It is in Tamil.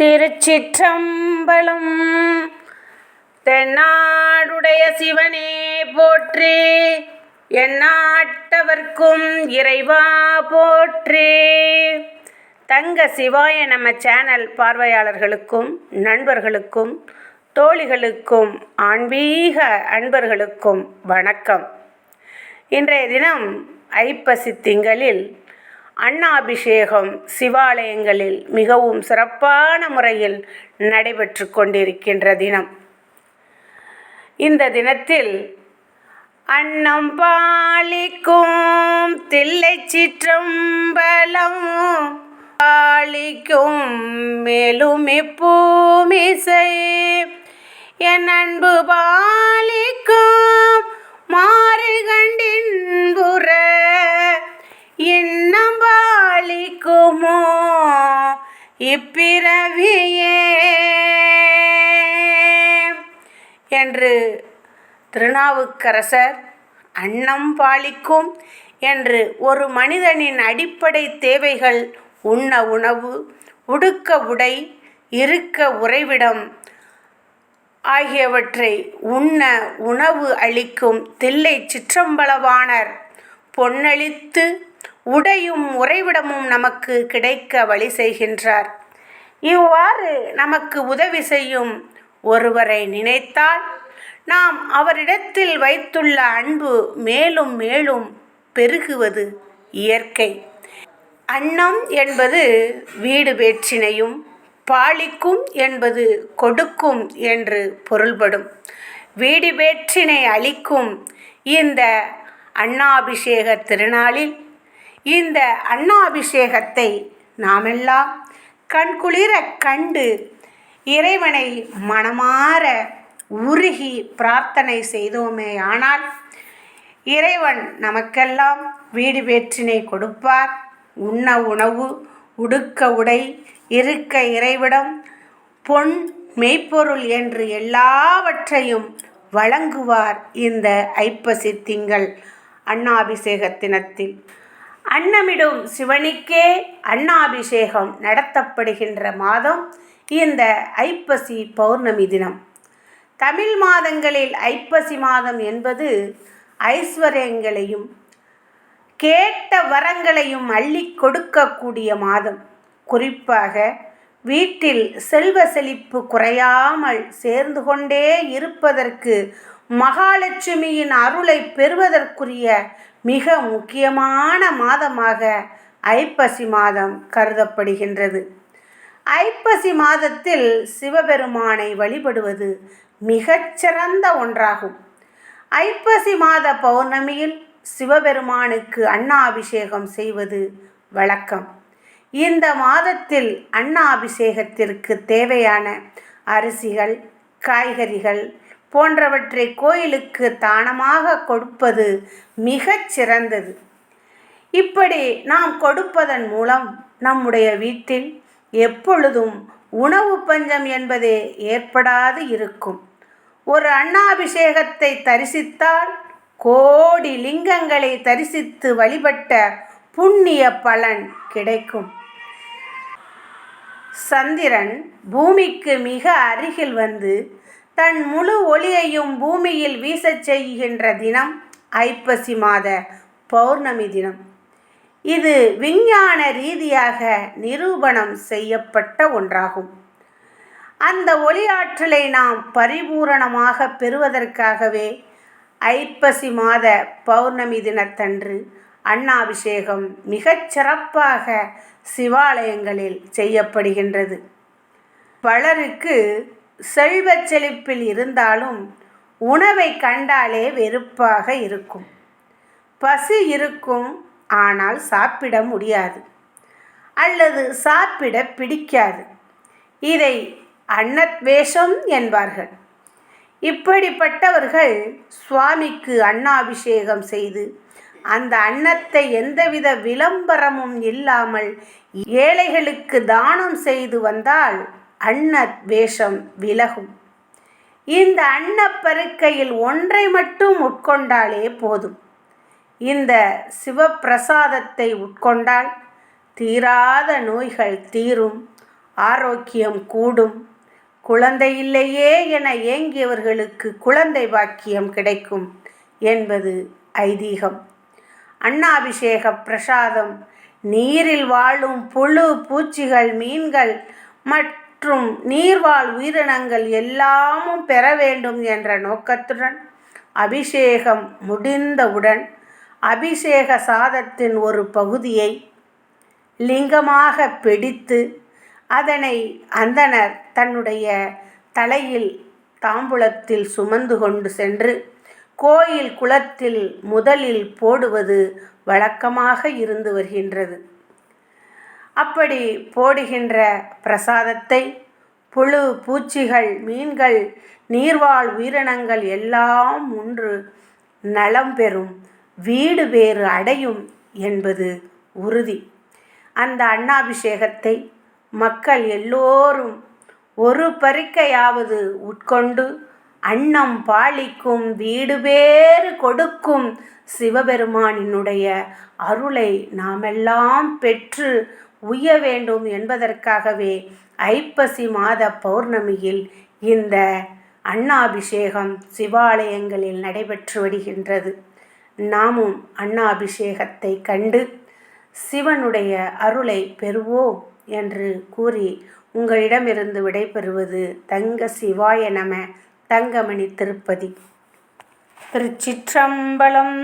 திருச்சிற்றம்பலம். தென்னாடுடைய சிவனே போற்றி எந்நாட்டவர்க்கும் இறைவா போற்றி. தங்க சிவாய நம்ம சேனல் பார்வையாளர்களுக்கும் நண்பர்களுக்கும் தோழிகளுக்கும் ஆன்மீக அன்பர்களுக்கும் வணக்கம். இன்றைய தினம் ஐப்பசி திங்களில் அன்னாபிஷேகம் சிவாலயங்களில் மிகவும் சிறப்பான முறையில் நடைபெற்று கொண்டிருக்கின்ற தினம். இந்த தினத்தில் அன்னம் பாலிக்கும் தில்லை சிற்றம்பலம் பாலிக்கும் மேலும் இப்பூமிசை என் அன்பு பா இப்பிறவியே என்று திருநாவுக்கரசர் அன்னம் பாலிக்கும் என்று ஒரு மனிதனின் அடிப்படை தேவைகள் உண்ண உணவு உடுக்க உடை இருக்க உறைவிடம் ஆகியவற்றை உண்ண உணவு அளிக்கும் தில்லை சிற்றம்பலவாணர். பொன்னளித்து உடையும் உறைவிடமும் நமக்கு கிடைக்க வழி செய்கின்றார். இவ்வாறு நமக்கு உதவி செய்யும் ஒருவரை நினைத்தால் நாம் அவரிடத்தில் வைத்துள்ள அன்பு மேலும் மேலும் பெருகுவது இயற்கை. அன்னம் என்பது வீடு வேற்றினையும் பாலிக்கும் என்பது கொடுக்கும் என்று பொருள்படும். வீடு வேற்றினை அளிக்கும் இந்த அன்னாபிஷேக திருநாளில் இந்த அன்னாபிஷேகத்தை நாமெல்லாம் கண்குளிர கண்டு இறைவனை மனமாற உருகி பிரார்த்தனை செய்தோமே. ஆனால் இறைவன் நமக்கெல்லாம் வீடு வேற்றினை கொடுப்பார். உண்ண உணவு உடுக்க உடை இருக்க இறைவிடம் பொன் மெய்ப்பொருள் என்று எல்லாவற்றையும் வழங்குவார் இந்த ஐப்பசி திங்கள் அண்ணாபிஷேக தினத்தில் அன்னமிடும் சிவனுக்கே அன்னாபிஷேகம் நடத்தப்படுகின்ற மாதம் இந்த ஐப்பசி பௌர்ணமி தினம். தமிழ் மாதங்களில் ஐப்பசி மாதம் என்பது ஐஸ்வர்யங்களையும் கேட்ட வரங்களையும் அள்ளி கொடுக்கக்கூடிய மாதம். குறிப்பாக வீட்டில் செல்வ செழிப்பு குறையாமல் சேர்ந்து கொண்டே இருப்பதற்கு மகாலட்சுமியின் அருளை பெறுவதற்குரிய மிக முக்கியமான மாதமாக ஐப்பசி மாதம் கருதப்படுகின்றது. ஐப்பசி மாதத்தில் சிவபெருமானை வழிபடுவது மிகச்சிறந்த ஒன்றாகும். ஐப்பசி மாத பௌர்ணமியில் சிவபெருமானுக்கு அன்னாபிஷேகம் செய்வது வழக்கம். இந்த மாதத்தில் அன்னாபிஷேகத்திற்கு தேவையான அரிசிகள் காய்கறிகள் போன்றவற்றை கோயிலுக்கு தானமாக கொடுப்பது மிகச் சிறந்தது. இப்படி நாம் கொடுப்பதன் மூலம் நம்முடைய வீட்டில் எப்பொழுதும் உணவு பஞ்சம் என்பதே ஏற்படாது இருக்கும். ஒரு அண்ணாபிஷேகத்தை தரிசித்தால் கோடி லிங்கங்களை தரிசித்து வழிபட்ட புண்ணிய பலன் கிடைக்கும். சந்திரன் பூமிக்கு மிக அருகில் வந்து தன் முழு ஒளியையும் பூமியில் வீசச் செய்கின்ற தினம் ஐப்பசி மாத பௌர்ணமி தினம். இது விஞ்ஞான ரீதியாக நிரூபணம் செய்யப்பட்ட ஒன்றாகும். அந்த ஒளியாற்றலை நாம் பரிபூரணமாக பெறுவதற்காகவே ஐப்பசி மாத பௌர்ணமி தினத்தன்று அண்ணாபிஷேகம் மிகச் சிறப்பாக சிவாலயங்களில் செய்யப்படுகின்றது. பலருக்கு செல்வச் செழிப்பில் இருந்தாலும் உணவை கண்டாலே வெறுப்பாக இருக்கும். பசி இருக்கும் ஆனால் சாப்பிட முடியாது. அல்லது சாப்பிட பிடிக்காது. இதை அன்னத்வேஷம் என்பார்கள். இப்படிப்பட்டவர்கள் சுவாமிக்கு அன்னாபிஷேகம் செய்து அந்த அன்னத்தை எந்தவித விளம்பரமும் இல்லாமல் ஏழைகளுக்கு தானம் செய்து வந்தால் அன்ன வேஷம் விலகும். இந்த அன்னப்பருக்கையில் ஒன்றை மட்டும் உட்கொண்டாலே போதும். இந்த சிவப்பிரசாதத்தை உட்கொண்டால் தீராத நோய்கள் தீரும் ஆரோக்கியம் கூடும். குழந்தை இல்லையே என ஏங்கியவர்களுக்கு குழந்தை பாக்கியம் கிடைக்கும் என்பது ஐதீகம். அன்னாபிஷேக பிரசாதம் நீரில் வாழும் புழு பூச்சிகள் மீன்கள் மற்றும் நீர்வாழ் உயிரினங்கள் எல்லாமும் பெற வேண்டும் என்ற நோக்கத்துடன் அபிஷேகம் முடிந்தவுடன் அபிஷேக சாதத்தின் ஒரு பகுதியை லிங்கமாக பிடித்து அதனை அந்தனர் தன்னுடைய தலையில் தாம்பூலத்தில் சுமந்து கொண்டு சென்று கோயில் குளத்தில் முதலில் போடுவது வழக்கமாக இருந்து வருகின்றது. அப்படி போடுகின்ற பிரசாதத்தை புழு பூச்சிகள் மீன்கள் நீர்வாழ் உயிரினங்கள் எல்லாம் ஒன்று நலம் பெறும் வீடு வேறு அடையும் என்பது உறுதி. அந்த அண்ணாபிஷேகத்தை மக்கள் எல்லோரும் ஒரு பறிக்கையாவது உட்கொண்டு அன்னம் பாலிக்கும் வீடு வேறு கொடுக்கும் சிவபெருமானினுடைய அருளை நாமெல்லாம் பெற்று உய்ய வேண்டும் என்பதற்காகவே ஐப்பசி மாத பௌர்ணமியில் இந்த அண்ணாபிஷேகம் சிவாலயங்களில் நடைபெற்று வருகின்றது. நாமும் அண்ணாபிஷேகத்தை கண்டு சிவனுடைய அருளை பெறுவோம் என்று கூறி உங்களிடமிருந்து விடைபெறுவது தங்க சிவாய நம தங்கமணி திருப்பதி. திருச்சிற்றம்பலம்